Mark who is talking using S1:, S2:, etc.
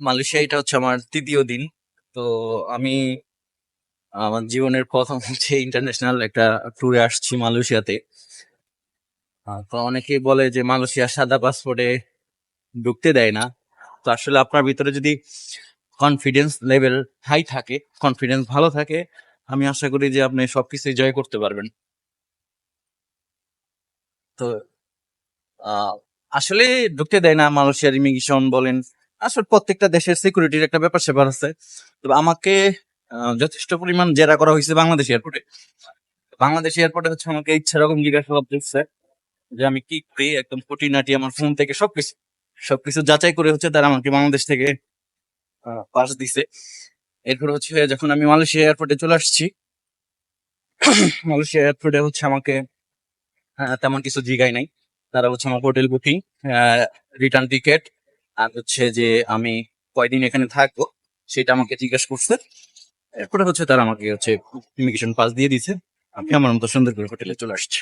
S1: Malaysia, এটা হচ্ছে আমার তৃতীয় দিন। তো আমি, আমার জীবনের প্রথম হচ্ছে ইন্টারন্যাশনাল একটা ট্যুরে আসছি মালয়েশিয়াতে। তো অনেকেই বলে যে মালয়েশিয়া সাদা পাসপোর্টে ঢুকতে দেয় না। তো আসলে আপনার ভিতরে যদি কনফিডেন্স লেভেল হাই থাকে কনফিডেন্স ভালো থাকে, আমি আশা করি যে আপনি সবকিছু জয় করতে পারবেন। তো আসলে ঢুকতে দেয় না মালয়েশিয়ার ইমিগ্রেশন বলেন। আসলে প্রত্যেকটা দেশের সিকিউরিটির একটা ব্যাপার স্যাপার আছে। তবে আমাকে যথেষ্ট পরিমাণ জেরা করা হয়েছে বাংলাদেশ এয়ারপোর্টে বাংলাদেশ এয়ারপোর্টে হচ্ছে আমাকে ইচ্ছা রকম জিজ্ঞাসাবাদ দিচ্ছে যে আমি কি করি, একদম খুঁটিনাটি আমার ফোন থেকে সবকিছু সবকিছু যাচাই করে হচ্ছে তারা আমাকে বাংলাদেশ থেকে পাস দিছে। এরপর হচ্ছে যখন আমি মালয়েশিয়া এয়ারপোর্টে চলে আসছি, মালয়েশিয়া এয়ারপোর্টে হচ্ছে আমাকে তেমন কিছু জিগাই নাই। তারা হচ্ছে আমার হোটেল বুকিং রিটার্ন টিকেট আর হচ্ছে যে আমি কয়দিন এখানে থাকব, সেটা আমাকে জিজ্ঞেস করছে। এরপরে হচ্ছে তারা আমাকে হচ্ছে ইমিগ্রেশন পাস দিয়ে দিছে আমি আমার মতো সুন্দর করে হোটেলে চলে আসছি।